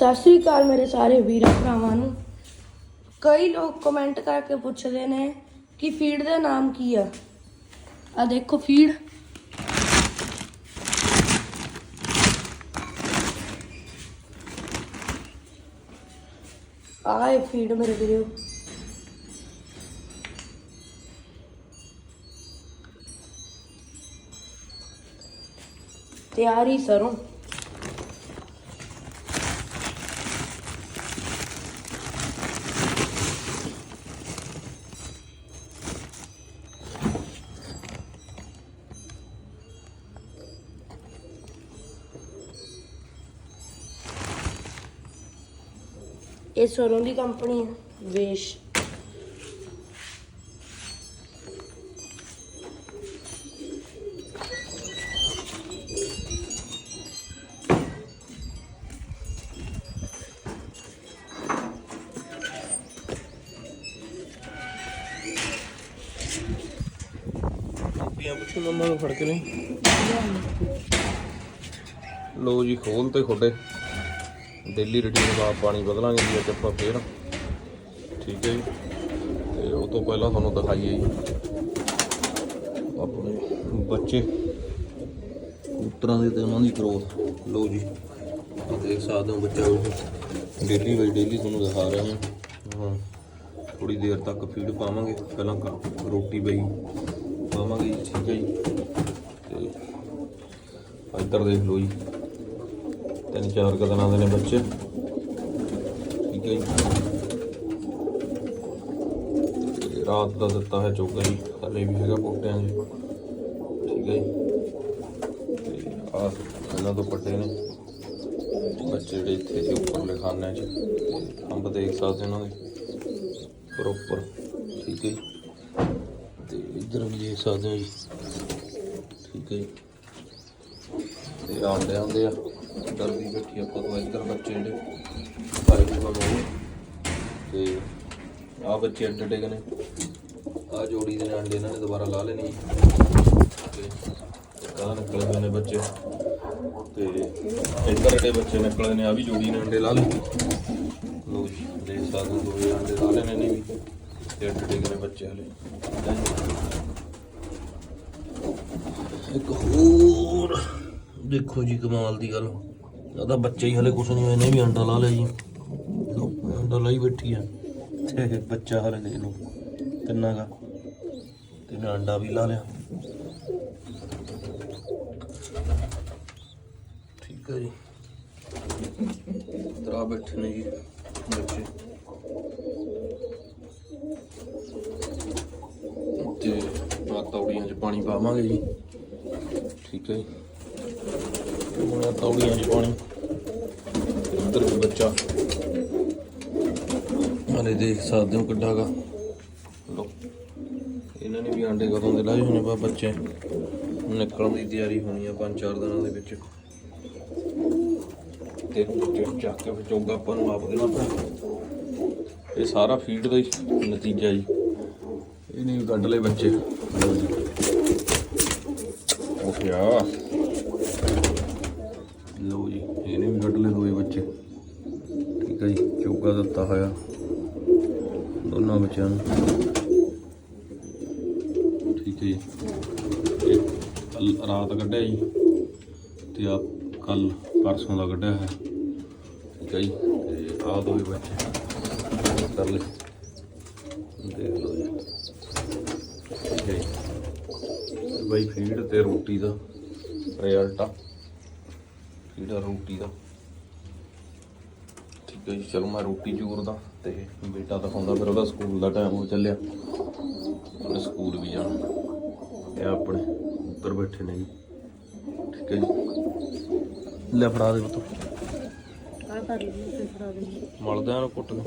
ਸਤਿ ਸ੍ਰੀ ਅਕਾਲ ਮੇਰੇ ਸਾਰੇ ਵੀਰਾਂ ਭਰਾਵਾਂ ਨੂੰ। ਕਈ ਲੋਕ ਕਮੈਂਟ ਕਰਕੇ ਪੁੱਛਦੇ ਨੇ ਕਿ ਫੀਡ ਦਾ ਨਾਮ ਕੀ ਆ? ਆ ਦੇਖੋ ਫੀਡ ਆ ਇਹ ਫੀਡ ਮੇਰੇ ਵੀਡੀਓ ਤਿਆਰੀ ਸਰੋਂ। ਇਹ ਸਰੋਂ ਦੀ ਕੰਪਨੀ ਹੈ ਵੇਸ਼। ਪੀਆਂ ਪੁੱਛੋ ਮੰਮਾ ਨੂੰ ਫੜ ਕੇ ਨਹੀਂ? ਲੋ ਜੀ ਖੋਲ ਤੇ ਖੋਡੇ। ਡੇਲੀ ਰੁਟੀਨ ਦਾ ਪਾਣੀ ਬਦਲਾਂਗੇ ਜੀ, ਅੱਜ ਆਪਾਂ ਫੇਰ। ਠੀਕ ਹੈ ਜੀ। ਤੇ ਉਹ ਤੋਂ ਪਹਿਲਾਂ ਤੁਹਾਨੂੰ ਦਿਖਾਈਏ ਜੀ। ਆਪਣੇ ਬੱਚੇ ਕਬੂਤਰਾਂ ਦੇ ਤੇ ਉਹਨਾਂ ਦੀ ਗਰੋਥ ਲੋ ਜੀ ਆਹ ਦੇਖ ਸਕਦੇ ਹੋ ਬੱਚਾ ਡੇਲੀ ਬਾਈ ਡੇਲੀ ਤੁਹਾਨੂੰ ਦਿਖਾ ਰਹੇ ਹਾਂ ਹਾਂ ਥੋੜੀ ਦੇਰ ਤੱਕ ਫੀਡ ਪਾਵਾਂਗੇ। ਪਹਿਲਾਂ ਰੋਟੀ ਬਈ ਪਾਵਾਂਗੇ ਜੀ, ਠੀਕ ਹੈ ਜੀ। ਤੇ ਇੱਧਰ ਦੇਖ ਲਓ ਜੀ। ਤਿੰਨ ਚਾਰ ਕੁ ਦੇ ਨੇ ਬੱਚੇ। ਠੀਕ ਹੈ ਜੀ। ਤੇ ਰਾਤ ਦਾ ਦਿੱਤਾ ਹੈ ਚੋਗਾ ਜੀ। ਹਲੇ ਵੀ ਹੈਗਾ ਪੋਟਿਆਂ ਜੀ ਠੀਕ ਹੈ ਜੀ। ਤੇ ਆ ਇਹਨਾਂ ਤੋਂ ਪੱਟੇ ਨੇ। ਬੱਚੇ ਜਿਹੜੇ ਇੱਥੇ ਸੀ ਉੱਪਰਲੇ ਖਾਨਿਆਂ 'ਚ। ਅੰਬ ਦੇਖ ਸਕਦੇ ਇਹਨਾਂ ਦੇ। ਪ੍ਰੋਪਰ। ਠੀਕ ਹੈ ਜੀ। ਤੇ ਇੱਧਰ ਵੀ ਦੇਖ ਸਕਦੇ ਹੋ ਜੀ। ਠੀਕ ਹੈ ਜੀ। ਤੇ ਆਉਂਦੇ ਆਉਂਦੇ ਆ। ਡਰ ਬੈਠੀ ਆਪਾਂ ਤੋਂ, ਇੱਧਰ ਬੱਚੇ ਜਿਹੜੇ ਪਾਈ ਨੂੰ ਬਣਾਉਣੇ ਤੇ ਆ ਬੱਚੇ ਅੱਡ ਅੱਡੇ ਨੇ। ਆ ਜੋੜੀ ਦੇ ਅੰਡੇ ਇਹਨਾਂ ਨੇ ਦੁਬਾਰਾ ਲਾ ਲੈਣੇ ਕਾ ਨਿਕਲੇ ਹੋਏ ਨੇ ਬੱਚੇ। ਤੇ ਇੱਧਰ ਜਿਹੜੇ ਬੱਚੇ ਨਿਕਲੇ ਨੇ ਆ ਵੀ ਜੋੜੀ ਨੇ ਅੰਡੇ ਲਾ ਲਏ। ਲੋ ਜੀ, ਦੇਖ ਸਕਦੇ ਹੋ ਦੋਵੇਂ ਅੰਡੇ ਲਾ ਲੈਣੇ ਨੇ ਵੀ। ਤੇ ਅੱਡ ਅੱਡੇ ਨੇ ਬੱਚੇ ਹਲੇ। ਇੱਕ ਹੋਰ ਦੇਖੋ ਜੀ ਕਮਾਲ ਦੀ ਗੱਲ। ਉਹਦਾ ਬੱਚਾ ਹੀ ਹਲੇ ਕੁਛ ਨਹੀਂ ਹੋਇਆ ਇਹਨੇ ਵੀ ਅੰਡਾ ਲਾ ਲਿਆ ਜੀ। ਲਓ, ਅੰਡਾ ਲਾਈ ਬੈਠੀ ਆ। ਤੇ ਬੱਚਾ ਹਲੇ ਦੇ ਲਓ ਕਿੰਨਾ ਗਾ ਤੇ ਇਹਨੇ ਅੰਡਾ ਵੀ ਲਾ ਲਿਆ। ਠੀਕ ਹੈ ਜੀ। ਤਰਾ ਬੈਠੇ ਨੇ ਜੀ ਬੱਚੇ। ਤੇ ਆ ਤੌੜੀਆਂ 'ਚ ਪਾਣੀ ਪਾਵਾਂਗੇ ਜੀ। ਠੀਕ ਹੈ ਜੀ। ਹੁਣ ਆਹ 'ਚ ਪਾਣੀ। ਇੱਧਰ ਵੀ ਬੱਚਾ। ਹਲੇ ਦੇਖ ਸਕਦੇ ਹੋ ਕਿੱਡਾ ਲੋ ਇਹਨਾਂ ਨੇ ਵੀ ਆਂਡੇ ਕਦੋਂ ਦੇ ਲਾਏ ਹੋਣੇ ਬਾ ਬੱਚੇ। ਨਿਕਲਣ ਦੀ ਤਿਆਰੀ ਹੋਣੀ ਆ ਪੰਜ ਚਾਰ ਦਿਨਾਂ ਦੇ ਵਿੱਚ। ਤੇ ਚੱਕ ਕੇ ਚੌਗਾ ਆਪਾਂ ਨੂੰ ਆਪ ਦੇਣਾ ਪੈਣਾ। ਇਹ ਸਾਰਾ ਫੀਡ ਦਾ ਹੀ ਨਤੀਜਾ ਜੀ। ਇਹਨੇ ਵੀ ਕੱਢ ਲਏ ਬੱਚੇ। ਲਓ ਜੀ ਉਹ ਕਿਆ ਲਓ ਜੀ ਇਹਨੇ ਵੀ ਕੱਢ ਲਏ ਦੋਏ ਬੱਚੇ ਠੀਕ ਹੈ ਜੀ ਚੋਗਾ ਦਿੱਤਾ ਹੋਇਆ। ਦੋਨਾਂ ਬੱਚਿਆਂ ਨੂੰ। ਠੀਕ ਹੈ ਜੀ। ਕੱਲ ਰਾਤ ਕੱਢਿਆ ਜੀ ਤੇ ਆ ਕੱਲ ਪਰਸੋਂ ਦਾ ਕੱਢਿਆ ਹੈ। ਠੀਕ ਹੈ ਜੀ, ਤੇ ਆ ਦੋਏ ਬੱਚੇ ਕਰ ਲਏ। ਦੇਖ ਲਓ ਜੀ। ਠੀਕ ਹੈ ਜੀ। ਬਾਈ ਫੀਡ ਤੇ ਰੋਟੀ ਦਾ ਰਿਜ਼ਲਟ ਆ। ਫੀਡ ਆ, ਰੋਟੀ ਦਾ। ਜੀ ਚਲੋ ਮੈਂ ਰੋਟੀ ਚੂਰਦਾ ਤੇ ਬੇਟਾ ਦਿਖਾਉਂਦਾ ਫਿਰ ਉਹਦਾ ਸਕੂਲ ਦਾ ਟਾਈਮ ਹੋ ਚੱਲਿਆ। ਉਹਨੇ ਸਕੂਲ ਵੀ ਜਾਣਾ। ਇਹ ਆਪਣੇ ਉੱਪਰ ਬੈਠੇ ਨੇ ਜੀ। ਠੀਕ ਹੈ ਜੀ। ਲੈ ਫੜਾ ਦੇ ਬਤੋ ਆ ਕਰ ਲਈ ਫੜਾ ਦੇ। ਮਲਦਾ ਇਹਨੂੰ ਕੁੱਟ ਕੇ।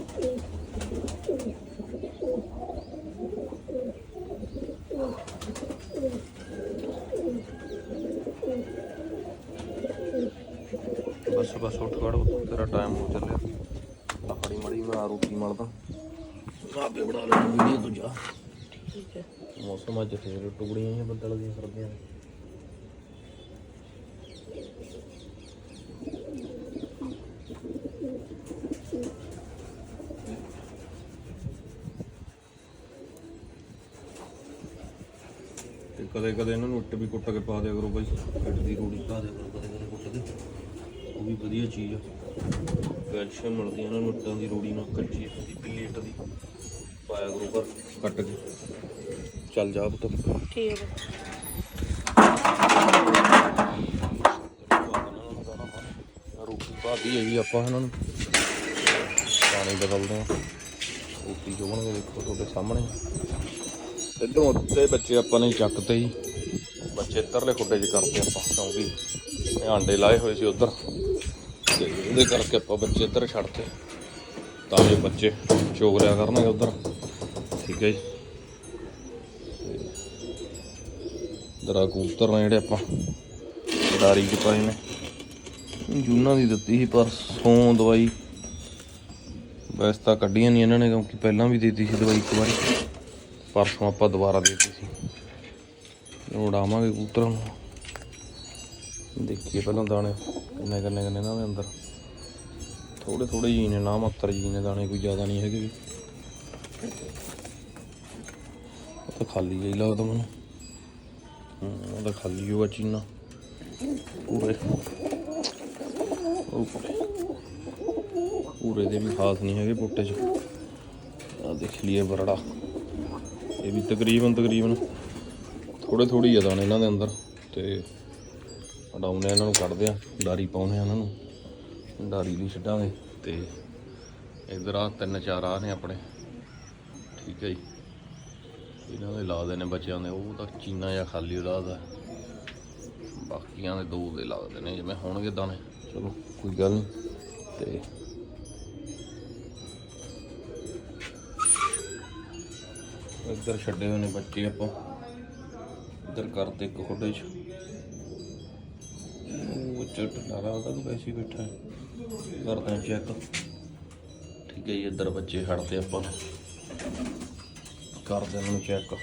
ਬਸ ਬਸ ਉੱਠ ਖੜ ਤੇਰਾ ਟਾਈਮ ਹੋ ਚੱਲਿਆ। ਮੜਦਾ ਆਪੇ ਬਣਾ ਲੈ ਵੀਡੀਓ ਦੂਜਾ ਠੀਕ ਹੈ। ਮੌਸਮ ਅੱਜ ਫੇਰ ਟੁਕੜੀਆਂ ਹੀ ਬੱਦਲ ਦੀਆਂ ਸਰਦੀਆਂ ਦੇ ਕਦੇ ਕਦੇ ਇਹਨਾਂ ਨੂੰ ਇੱਟ ਵੀ ਕੁੱਟ ਕੇ ਪਾ ਦਿਆ ਕਰੋ ਬਾਈ। ਇੱਟ ਦੀ ਰੋੜੀ ਪਾ ਦਿਆ ਕਰੋ ਕਦੇ ਕਦੇ ਕੁੱਟ ਕੇ ਉਹ ਵੀ ਵਧੀਆ ਚੀਜ਼ ਆ। ਕੈਲਸ਼ੀਅਮ ਮਿਲਦੀ ਇਹਨਾਂ ਨੂੰ ਇੱਟਾਂ ਦੀ ਰੋੜੀ ਨਾਲ ਕੱਚੀ ਹੁੰਦੀ ਪਿੱਲੀ ਇੱਟ ਦੀ। ਪਾਇਆ ਕਰੋ ਪਰ ਕੱਟ ਕੇ। ਚੱਲ ਜਾ ਪੁੱਤ। ਠੀਕ ਹੈ ਰੋਟੀ ਭਾਦੀ ਹੈ ਜੀ ਆਪਾਂ ਇਹਨਾਂ ਨੂੰ। ਪਾਣੀ ਬਦਲਦੇ ਆ। ਰੋਟੀ ਚੋਣਗੇ ਦੇਖੋ ਤੁਹਾਡੇ ਸਾਹਮਣੇ। ਇੱਧਰੋਂ ਉੱਤੇ ਬੱਚੇ ਆਪਾਂ ਨੇ ਚੱਕ ਤੇ ਹੀ। ਬੱਚੇ ਇੱਧਰਲੇ ਖੁੱਡੇ 'ਚ ਕਰਦੇ ਆਪਾਂ ਕਿਉਂਕਿ ਇਹ ਆਂਡੇ ਲਾਏ ਹੋਏ ਸੀ ਉੱਧਰ। ਤੇ ਉਹਦੇ ਕਰਕੇ ਆਪਾਂ ਬੱਚੇ ਇੱਧਰ ਛੱਡਤੇ। ਤਾਂ ਜੋ ਬੱਚੇ ਚੋਗ ਰਿਆ ਕਰਨਗੇ ਉੱਧਰ। ਠੀਕ ਹੈ ਜੀ। ਦਰਾ ਕਬੂਤਰ ਨੇ ਜਿਹੜੇ ਆਪਾਂ ਡਾਰੀ 'ਚ ਪਾਏ ਨੇ। ਜੂਨਾਂ ਦੀ ਦਿੱਤੀ ਸੀ ਪਰਸੋਂ ਦਵਾਈ। ਵੈਸੇ ਤਾਂ ਕੱਢੀਆਂ ਨਹੀਂ ਇਹਨਾਂ ਨੇ ਕਿਉਂਕਿ ਪਹਿਲਾਂ ਵੀ ਦਿੱਤੀ ਸੀ ਦਵਾਈ ਇੱਕ ਵਾਰੀ। ਪਰਸੋਂ ਆਪਾਂ ਦੁਬਾਰਾ ਦੇ ਦਿੱਤੀ ਸੀ। ਉਡਾਵਾਂਗੇ ਕਬੂਤਰਾਂ ਨੂੰ। ਦੇਖੀਏ ਪਹਿਲਾਂ ਦਾਣੇ। ਕਿੰਨੇ ਕਿੰਨੇ ਇਹਨਾਂ ਦੇ ਅੰਦਰ? ਥੋੜੇ ਥੋੜੇ ਜੀ ਨੇ ਨਾ ਮਾਤਰ ਜੀ ਨੇ, ਦਾਣੇ ਕੋਈ ਜ਼ਿਆਦਾ ਨਹੀਂ ਹੈਗੇ ਵੀ। ਉਹ ਤਾਂ ਖਾਲੀ ਜਿਹਾ ਹੀ ਲੱਗਦਾ ਮੈਨੂੰ। ਉਹ ਤਾਂ ਖਾਲੀ ਹੋਆ ਚੀਨਾ। ਪੂਰੇ। ਉਹ ਦੇ ਵੀ ਖਾਸ ਨਹੀਂ ਹੈਗੇ ਪੁੱਟੇ ਚ। ਆ ਦੇਖ ਲਈਏ ਬਰੜਾ ਇਹ ਵੀ ਤਕਰੀਬਨ ਤਕਰੀਬਨ ਥੋੜੇ ਥੋੜੀ ਆ ਦਾਣੇ ਇਹਨਾਂ ਦੇ ਅੰਦਰ। ਤੇ ਉਡਾਉਂਦੇ ਆ, ਇਹਨਾਂ ਨੂੰ ਕੱਢਦੇ ਆ, ਡਾਰੀ ਪਾਉਂਦੇ ਆ ਇਹਨਾਂ ਨੂੰ। ਡਾਰੀ ਵੀ ਛੱਡਾਂਗੇ ਤੇ ਇਧਰ ਆ ਤਿੰਨ ਚਾਰ ਆ ਨੇ ਆਪਣੇ। ਠੀਕ ਹੈ ਜੀ। ਇਹਨਾਂ ਦੇ ਲਾ ਦੇਣੇ ਬੱਚਿਆਂ ਦੇ, ਉਹ ਤਾਂ ਚੀਨਾ ਜਾਂ ਖਾਲੀ ਉਲਾਦਾ ਬਾਕੀਆਂ ਦੇ ਦੋ ਦੇ ਲੱਗਦੇ ਨੇ ਜਿਵੇਂ ਹੋਣਗੇ ਦਾਣੇ ਚਲੋ, ਕੋਈ ਗੱਲ ਨਹੀਂ। ਤੇ ਇੱਧਰ ਛੱਡੇ ਹੋਏ ਨੇ ਬੱਚੇ ਆਪਾਂ। ਇੱਧਰ ਕਰਦੇ ਇੱਕ ਖੁੱਡੇ 'ਚ। ਉਹ ਚੱਟ ਲਾਰਾ ਉਹਦਾ ਵੀ ਵੈਸੇ ਹੀ ਬੈਠਾ ਹੈ। ਕਰਦੇ ਹਾਂ ਚੈੱਕ ਠੀਕ ਹੈ ਜੀ, ਇੱਧਰ ਬੱਚੇ ਛੱਡਦੇ ਆਪਾਂ ਕਰਦੇ ਹਾਂ ਨੂੰ ਚੈੱਕ